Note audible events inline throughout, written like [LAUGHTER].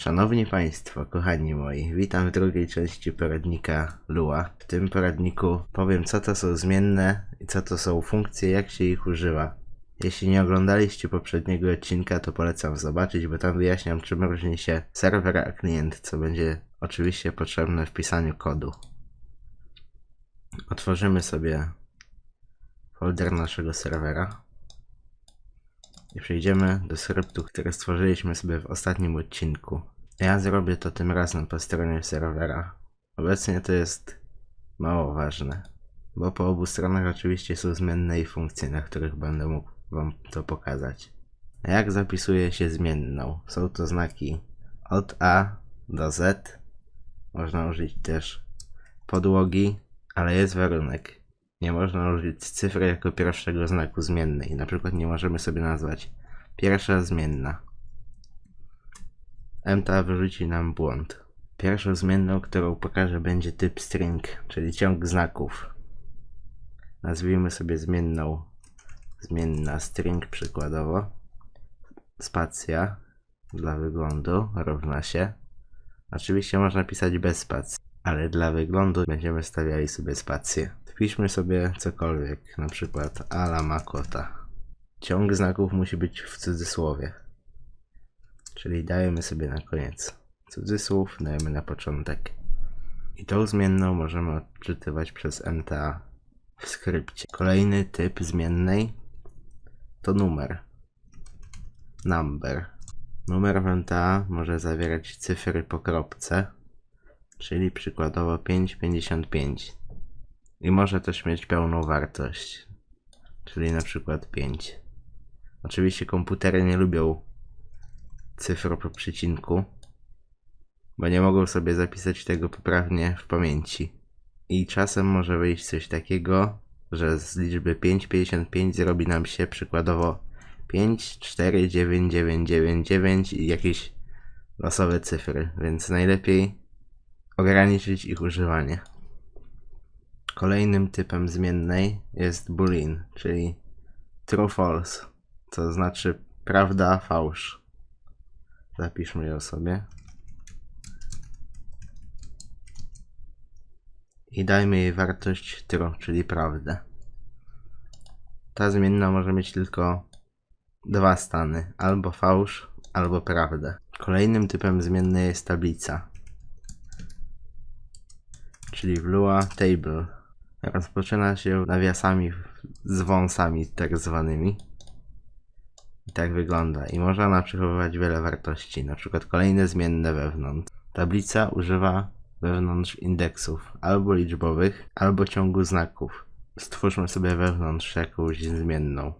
Szanowni Państwo, kochani moi, witam w drugiej części poradnika Lua. W tym poradniku powiem, co to są zmienne i co to są funkcje, jak się ich używa. Jeśli nie oglądaliście poprzedniego odcinka, to polecam zobaczyć, bo tam wyjaśniam, czym różni się serwer a klient, co będzie oczywiście potrzebne w pisaniu kodu. Otworzymy sobie folder naszego serwera i przejdziemy do skryptu, który stworzyliśmy sobie w ostatnim odcinku. Ja zrobię to tym razem po stronie serwera. Obecnie to jest mało ważne, bo po obu stronach oczywiście są zmienne i funkcje, na których będę mógł Wam to pokazać. A jak zapisuje się zmienną? Są to znaki od A do Z. Można użyć też podłogi, ale jest warunek. Nie można użyć cyfry jako pierwszego znaku zmiennej. Na przykład nie możemy sobie nazwać pierwsza zmienna. MTA wyrzuci nam błąd. Pierwszą zmienną, którą pokażę będzie typ string, czyli ciąg znaków. Nazwijmy sobie zmienną zmienna string przykładowo. Spacja dla wyglądu równa się. Oczywiście można pisać bez spacji, ale dla wyglądu będziemy stawiali sobie spację. Wpiszmy sobie cokolwiek, na przykład ala makota. Ciąg znaków musi być w cudzysłowie. Czyli dajemy sobie na koniec cudzysłów, dajemy na początek. I tą zmienną możemy odczytywać przez MTA w skrypcie. Kolejny typ zmiennej to numer. Number. Numer w MTA może zawierać cyfry po kropce, czyli przykładowo 555. I może też mieć pełną wartość, czyli na przykład 5. Oczywiście komputery nie lubią cyfr po przecinku, bo nie mogą sobie zapisać tego poprawnie w pamięci. I czasem może wyjść coś takiego, że z liczby 555 zrobi nam się przykładowo 5, 4, 9, 9, 9, 9 i jakieś losowe cyfry, więc najlepiej ograniczyć ich używanie. Kolejnym typem zmiennej jest boolean, czyli true false, co znaczy prawda, fałsz. Zapiszmy ją sobie. I dajmy jej wartość true, czyli prawdę. Ta zmienna może mieć tylko dwa stany, albo fałsz, albo prawdę. Kolejnym typem zmiennej jest tablica, czyli w Lua table. Rozpoczyna się nawiasami z wąsami tak zwanymi. I tak wygląda. I można ona przechowywać wiele wartości, na przykład kolejne zmienne wewnątrz. Tablica używa wewnątrz indeksów albo liczbowych, albo ciągu znaków. Stwórzmy sobie wewnątrz jakąś zmienną.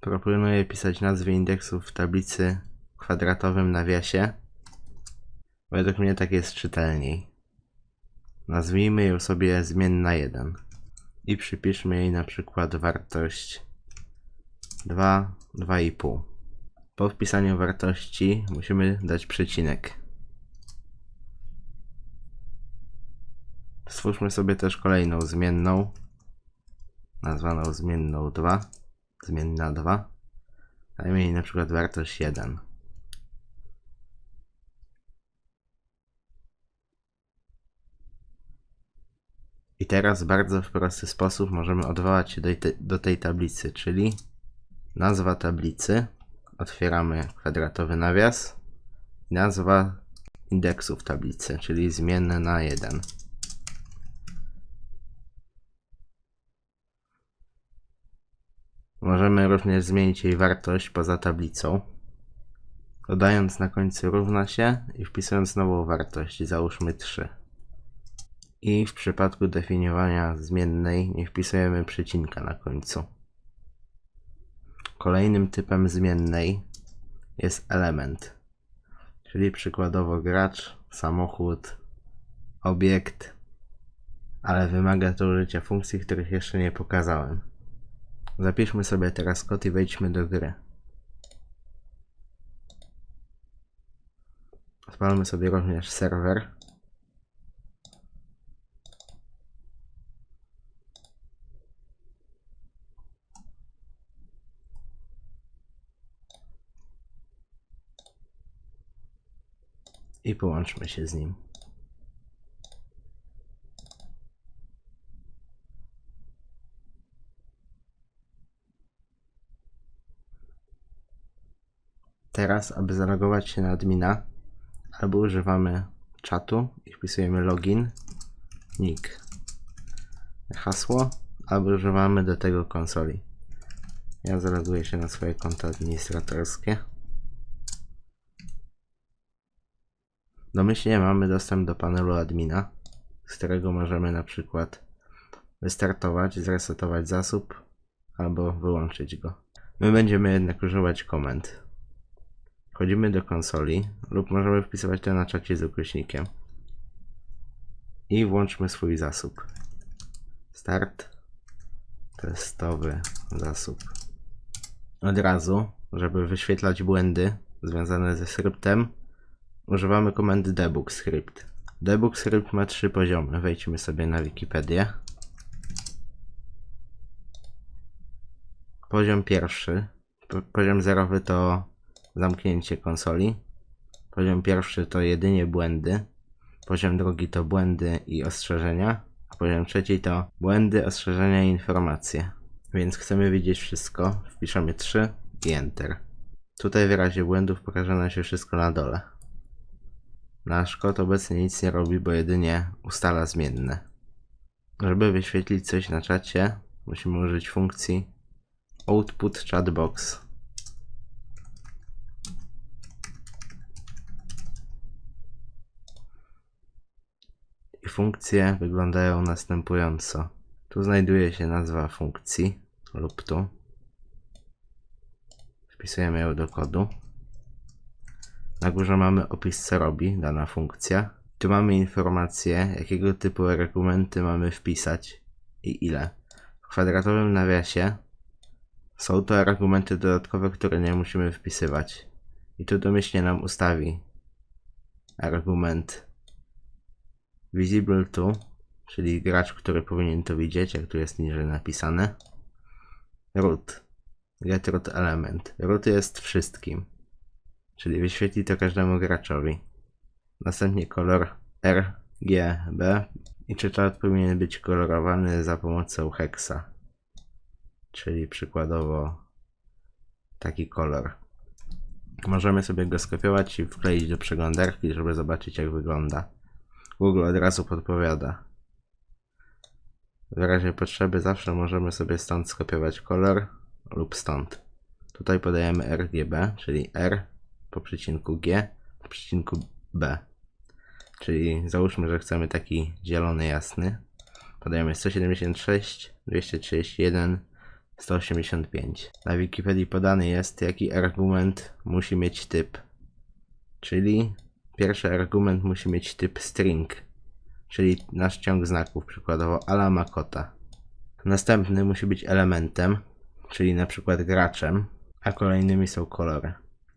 Proponuję pisać nazwy indeksów w tablicy kwadratowym nawiasie. Według mnie tak jest czytelniej. Nazwijmy ją sobie zmienna 1 i przypiszmy jej na przykład wartość 2, 2,5. Po wpisaniu wartości musimy dać przecinek. Stwórzmy sobie też kolejną zmienną, nazwaną zmienną 2, zmienna 2. Dajmy jej na przykład wartość 1. teraz bardzo w prosty sposób możemy odwołać się do tej, do tej tablicy, czyli nazwa tablicy, otwieramy kwadratowy nawias, nazwa indeksów tablicy, czyli zmienne na 1. Możemy również zmienić jej wartość poza tablicą, dodając na końcu równa się i wpisując nową wartość, załóżmy 3. I w przypadku definiowania zmiennej nie wpisujemy przecinka na końcu. Kolejnym typem zmiennej jest element, czyli przykładowo gracz, samochód, obiekt, ale wymaga to użycia funkcji, których jeszcze nie pokazałem. Zapiszmy sobie teraz kod i wejdźmy do gry. Odpalmy sobie również serwer. I połączmy się z nim. Teraz, aby zalogować się na admina, albo używamy czatu i wpisujemy login, nick, hasło, albo używamy do tego konsoli. Ja zaloguję się na swoje konto administratorskie. Domyślnie mamy dostęp do panelu admina, z którego możemy na przykład wystartować, zresetować zasób albo wyłączyć go. My będziemy jednak używać komend. Wchodzimy do konsoli lub możemy wpisywać to na czacie z ukośnikiem. I włączmy swój zasób. Start. Testowy zasób. Od razu, żeby wyświetlać błędy związane ze skryptem, używamy komendy debug script. Debug script ma trzy poziomy. Wejdźmy sobie na Wikipedię. Poziom pierwszy. Po- Poziom zerowy to zamknięcie konsoli. Poziom pierwszy to jedynie błędy. Poziom drugi to błędy i ostrzeżenia. A poziom trzeci to błędy, ostrzeżenia i informacje. Więc chcemy widzieć wszystko. Wpiszemy 3 i Enter. Tutaj w razie błędów pokaże nam się wszystko na dole. Nasz kod obecnie nic nie robi, bo jedynie ustala zmienne. Żeby wyświetlić coś na czacie, musimy użyć funkcji output chatbox. I funkcje wyglądają następująco. Tu znajduje się nazwa funkcji lub tu. Wpisujemy ją do kodu. Na górze mamy opis co robi dana funkcja. Tu mamy informację jakiego typu argumenty mamy wpisać i ile. W kwadratowym nawiasie są to argumenty dodatkowe, które nie musimy wpisywać. I tu domyślnie nam ustawi argument visible to, czyli gracz, który powinien to widzieć, jak tu jest niżej napisane. Root. Get root element. Root jest wszystkim, czyli wyświetli to każdemu graczowi. Następnie kolor RGB i czy czat powinien być kolorowany za pomocą hexa, czyli przykładowo taki kolor. Możemy sobie go skopiować i wkleić do przeglądarki, żeby zobaczyć jak wygląda. Google od razu podpowiada. W razie potrzeby zawsze możemy sobie stąd skopiować kolor lub stąd. Tutaj podajemy RGB, czyli R po przecinku G po przecinku B. Czyli załóżmy, że chcemy taki zielony jasny. Podajemy 176, 231, 185. Na Wikipedii podany jest, jaki argument musi mieć typ. Czyli pierwszy argument musi mieć typ string, czyli nasz ciąg znaków, przykładowo ala ma. Następny musi być elementem, czyli na przykład graczem, a kolejnymi są kolory.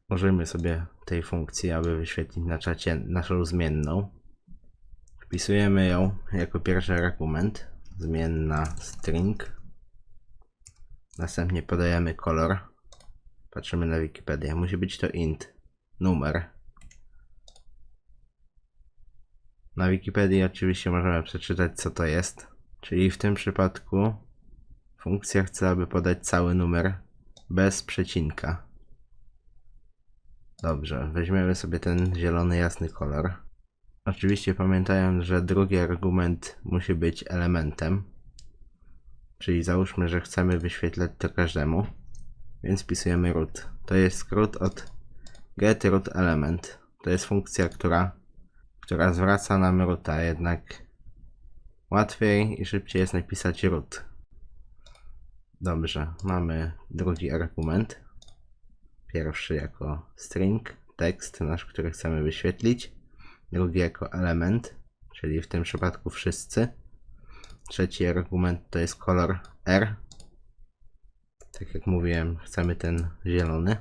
Użyjmy sobie tej funkcji, aby wyświetlić na czacie naszą zmienną. Wpisujemy ją jako pierwszy argument, zmienna string. Następnie podajemy kolor. Patrzymy na Wikipedię. Musi być to int, numer. Na Wikipedii oczywiście możemy przeczytać co to jest. Czyli w tym przypadku funkcja chce, aby podać cały numer bez przecinka. Dobrze, weźmiemy sobie ten zielony jasny kolor. Oczywiście pamiętając, że drugi argument musi być elementem. Czyli załóżmy, że chcemy wyświetlać to każdemu. Więc wpisujemy root. To jest skrót od get root element. To jest funkcja, która, która zwraca nam roota, jednak łatwiej i szybciej jest napisać root. Dobrze, mamy drugi argument. Pierwszy jako string, tekst nasz, który chcemy wyświetlić. Drugi jako element, czyli w tym przypadku wszyscy. Trzeci argument to jest kolor R. Tak jak mówiłem, chcemy ten zielony.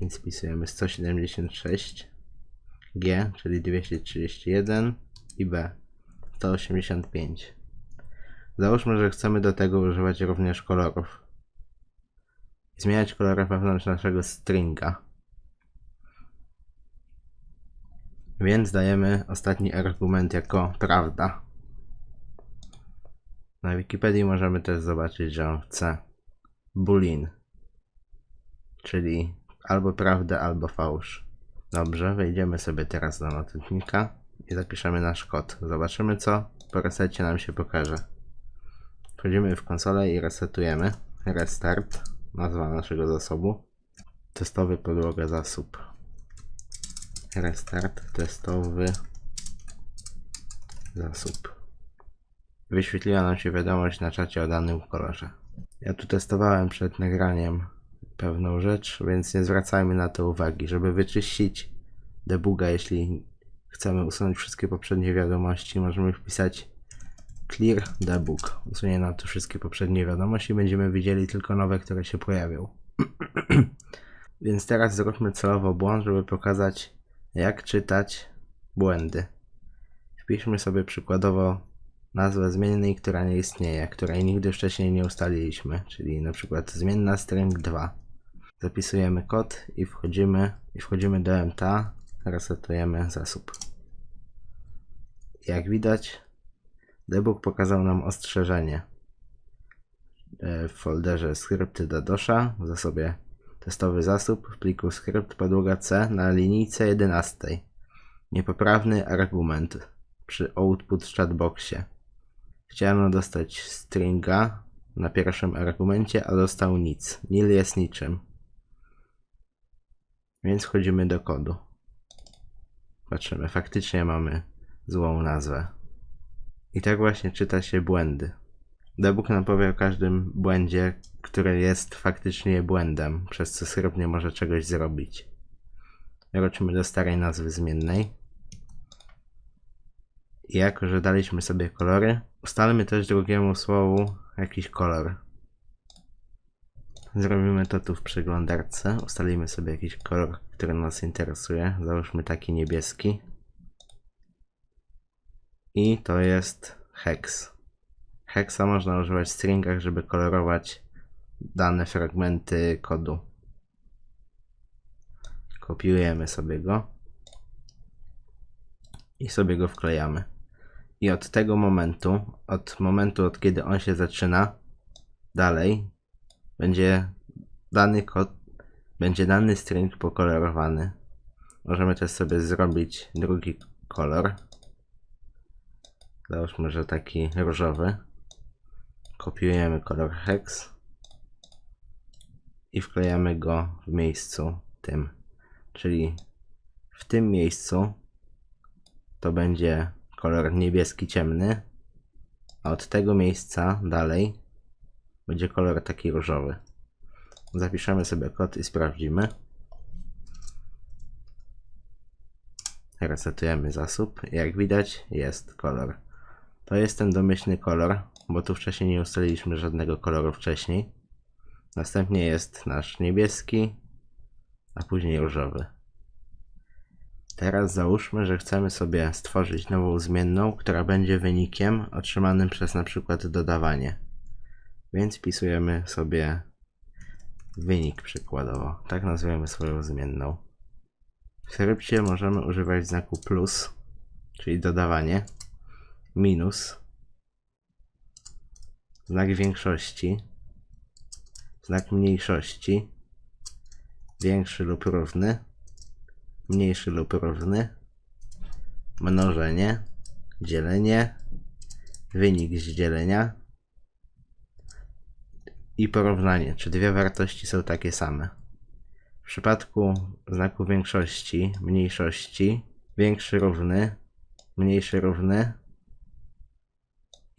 Więc wpisujemy 176 G, czyli 231 i B 185. Załóżmy, że chcemy do tego używać również kolorów. Zmieniać kolory wewnątrz naszego stringa. Więc dajemy ostatni argument jako prawda. Na Wikipedii możemy też zobaczyć, że on chce boolean, czyli albo prawdę, albo fałsz. Dobrze, wejdziemy sobie teraz do notatnika i zapiszemy nasz kod. Zobaczymy co po resecie nam się pokaże. Wchodzimy w konsolę i resetujemy. Restart, nazwa naszego zasobu. Testowy podłoga zasób. Restart testowy zasób. Wyświetliła nam się wiadomość na czacie o danym kolorze. Ja tu testowałem przed nagraniem pewną rzecz, więc nie zwracajmy na to uwagi. Żeby wyczyścić debuga, jeśli chcemy usunąć wszystkie poprzednie wiadomości, możemy wpisać clear debug. Usunie nam tu wszystkie poprzednie wiadomości, będziemy widzieli tylko nowe, które się pojawią. [CLEARS THROAT] Więc teraz zróbmy celowo błąd, żeby pokazać jak czytać błędy. Wpiszmy sobie przykładowo nazwę zmiennej, która nie istnieje, której nigdy wcześniej nie ustaliliśmy, czyli na przykład zmienna string 2. Zapisujemy kod i wchodzimy, i wchodzimy do MTA, resetujemy zasób. Jak widać, debug pokazał nam ostrzeżenie e, w folderze skrypty do dosha w zasobie testowy zasób w pliku skrypt podłoga C na linijce 11. Niepoprawny argument przy output chatboxie. Chciano dostać stringa na pierwszym argumencie, a dostał nic. Nil jest niczym. Więc wchodzimy do kodu. Patrzymy, faktycznie mamy złą nazwę. I tak właśnie czyta się błędy. Debug nam powie o każdym błędzie, który jest faktycznie błędem, przez co skrypt nie może czegoś zrobić. Wrócimy do starej nazwy zmiennej. I jako, że daliśmy sobie kolory, ustalmy też drugiemu słowu jakiś kolor. Zrobimy to tu w przeglądarce. Ustalimy sobie jakiś kolor, który nas interesuje. Załóżmy taki niebieski. I to jest hex. Hexa można używać w stringach, żeby kolorować dane fragmenty kodu. Kopiujemy sobie go i sobie go wklejamy. I od tego momentu, od momentu, od kiedy on się zaczyna, dalej będzie dany kod, będzie dany string pokolorowany. Możemy też sobie zrobić drugi kolor. Załóżmy, że taki różowy. Kopiujemy kolor hex i wklejamy go w miejscu tym. Czyli w tym miejscu to będzie kolor niebieski ciemny, a od tego miejsca dalej będzie kolor taki różowy. Zapiszemy sobie kod i sprawdzimy. Resetujemy zasób. Jak widać jest kolor. To jest ten domyślny kolor, bo tu wcześniej nie ustaliliśmy żadnego koloru wcześniej. Następnie jest nasz niebieski, a później różowy. Teraz załóżmy, że chcemy sobie stworzyć nową zmienną, która będzie wynikiem otrzymanym przez na przykład dodawanie. Więc wpisujemy sobie wynik przykładowo. Tak nazwiemy swoją zmienną. W skrypcie możemy używać znaku plus, czyli dodawanie, minus, znak większości, znak mniejszości, większy lub równy, mniejszy lub równy, mnożenie, dzielenie, wynik z dzielenia. I porównanie, czy dwie wartości są takie same. W przypadku znaku większości, mniejszości, większy równy, mniejszy równy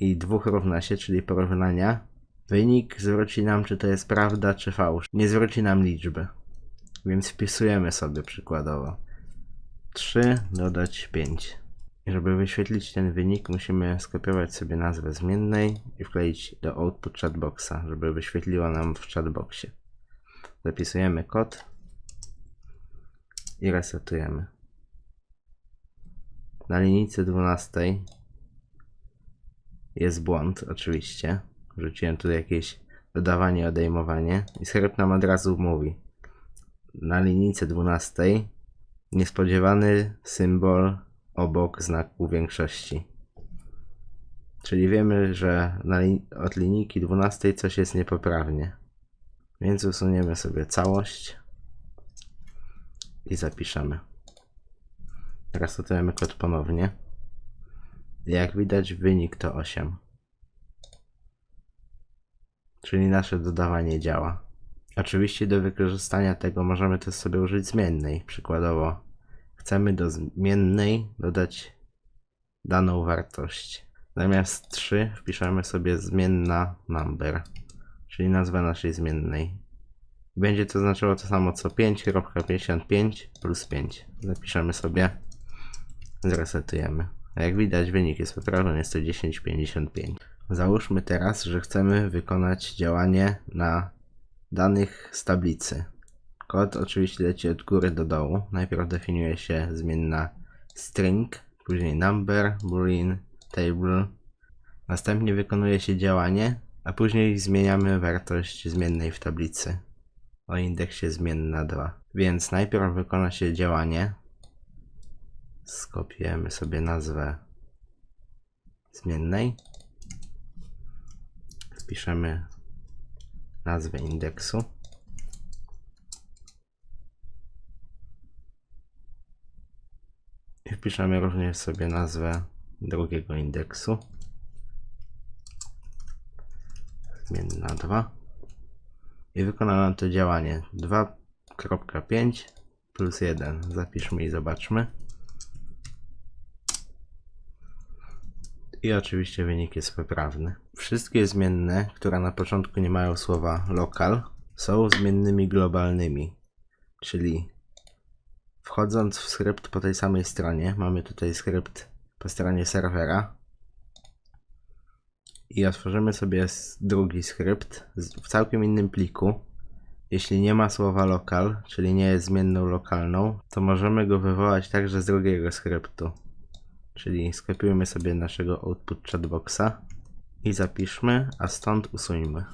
i dwóch równa się, czyli porównania, wynik zwróci nam, czy to jest prawda, czy fałsz. Nie zwróci nam liczby. Więc wpisujemy sobie przykładowo 3 dodać 5. I żeby wyświetlić ten wynik, musimy skopiować sobie nazwę zmiennej i wkleić do output chatboxa, żeby wyświetliła nam w chatboxie. Zapisujemy kod i resetujemy. Na linijce 12 jest błąd, oczywiście. Wrzuciłem tutaj jakieś dodawanie, odejmowanie i skrypt nam od razu mówi na linijce 12 niespodziewany symbol obok znaku większości. Czyli wiemy, że na li- od linijki 12 coś jest niepoprawnie. Więc usuniemy sobie całość i zapiszemy. Teraz dodajemy kod ponownie. Jak widać wynik to 8. Czyli nasze dodawanie działa. Oczywiście do wykorzystania tego możemy też sobie użyć zmiennej. Przykładowo chcemy do zmiennej dodać daną wartość. Zamiast 3 wpiszemy sobie zmienna number, czyli nazwę naszej zmiennej. Będzie to znaczyło to samo co 5.55 plus 5. Zapiszemy sobie, zresetujemy. A jak widać wynik jest poprawny, jest to 10.55. Załóżmy teraz, że chcemy wykonać działanie na danych z tablicy. Kod oczywiście leci od góry do dołu. Najpierw definiuje się zmienna string, później number, boolean, table. Następnie wykonuje się działanie, a później zmieniamy wartość zmiennej w tablicy o indeksie zmienna 2. Więc najpierw wykona się działanie. Skopiujemy sobie nazwę zmiennej. Wpiszemy nazwę indeksu. I wpiszemy również sobie nazwę drugiego indeksu. Zmienna 2. I wykona nam to działanie 2.5 plus 1. Zapiszmy i zobaczmy. I oczywiście wynik jest poprawny. Wszystkie zmienne, które na początku nie mają słowa local, są zmiennymi globalnymi. Czyli wchodząc w skrypt po tej samej stronie, mamy tutaj skrypt po stronie serwera i otworzymy sobie drugi skrypt w całkiem innym pliku. Jeśli nie ma słowa local, czyli nie jest zmienną lokalną, to możemy go wywołać także z drugiego skryptu. Czyli skopiujmy sobie naszego output chatboxa i zapiszmy, a stąd usuńmy.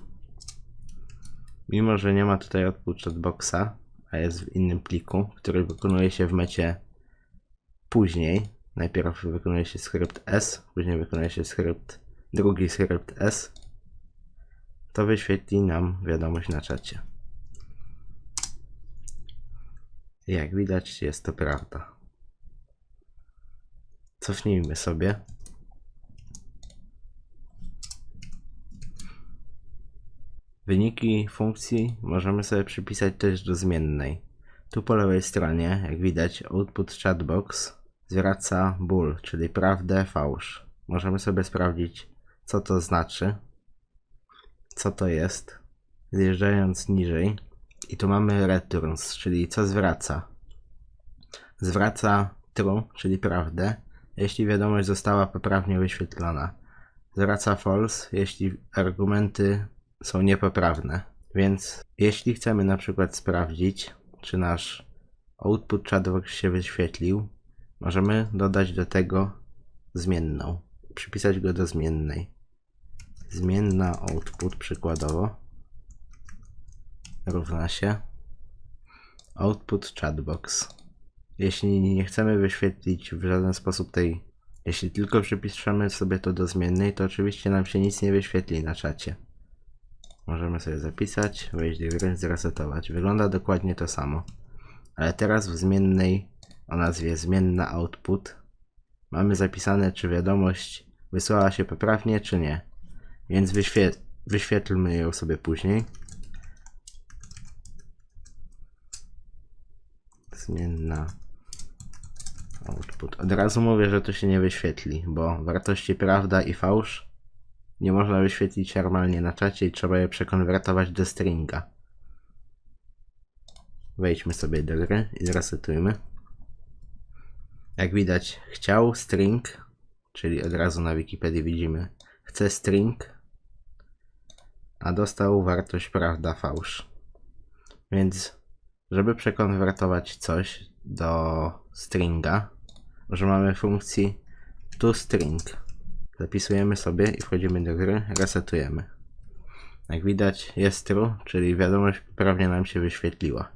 Mimo, że nie ma tutaj output chatboxa, a jest w innym pliku, który wykonuje się w mecie później, najpierw wykonuje się skrypt S, później wykonuje się skrypt, drugi skrypt S, to wyświetli nam wiadomość na czacie. Jak widać, jest to prawda. Cofnijmy sobie. Wyniki funkcji możemy sobie przypisać też do zmiennej. Tu po lewej stronie, jak widać, output chatbox zwraca bool, czyli prawdę, fałsz. Możemy sobie sprawdzić, co to znaczy, co to jest, zjeżdżając niżej. I tu mamy returns, czyli co zwraca. Zwraca true, czyli prawdę, jeśli wiadomość została poprawnie wyświetlona. Zwraca false, jeśli argumenty są niepoprawne. Więc jeśli chcemy na przykład sprawdzić, czy nasz output chatbox się wyświetlił, możemy dodać do tego zmienną. Przypisać go do zmiennej. Zmienna output przykładowo równa się output chatbox. Jeśli nie chcemy wyświetlić w żaden sposób tej, jeśli tylko przypiszemy sobie to do zmiennej, to oczywiście nam się nic nie wyświetli na czacie. Możemy sobie zapisać, wejść do gry, zresetować. Wygląda dokładnie to samo. Ale teraz w zmiennej o nazwie zmienna output mamy zapisane, czy wiadomość wysłała się poprawnie, czy nie. Więc wyświe wyświetlmy ją sobie później. Zmienna output. Od razu mówię, że to się nie wyświetli, bo wartości prawda i fałsz nie można wyświetlić normalnie na czacie i trzeba je przekonwertować do stringa. Wejdźmy sobie do gry i zresetujmy. Jak widać, chciał string, czyli od razu na Wikipedii widzimy, chce string, a dostał wartość prawda fałsz. Więc, żeby przekonwertować coś do stringa, używamy funkcji toString. Zapisujemy sobie i wchodzimy do gry, resetujemy. Jak widać jest true, czyli wiadomość poprawnie nam się wyświetliła.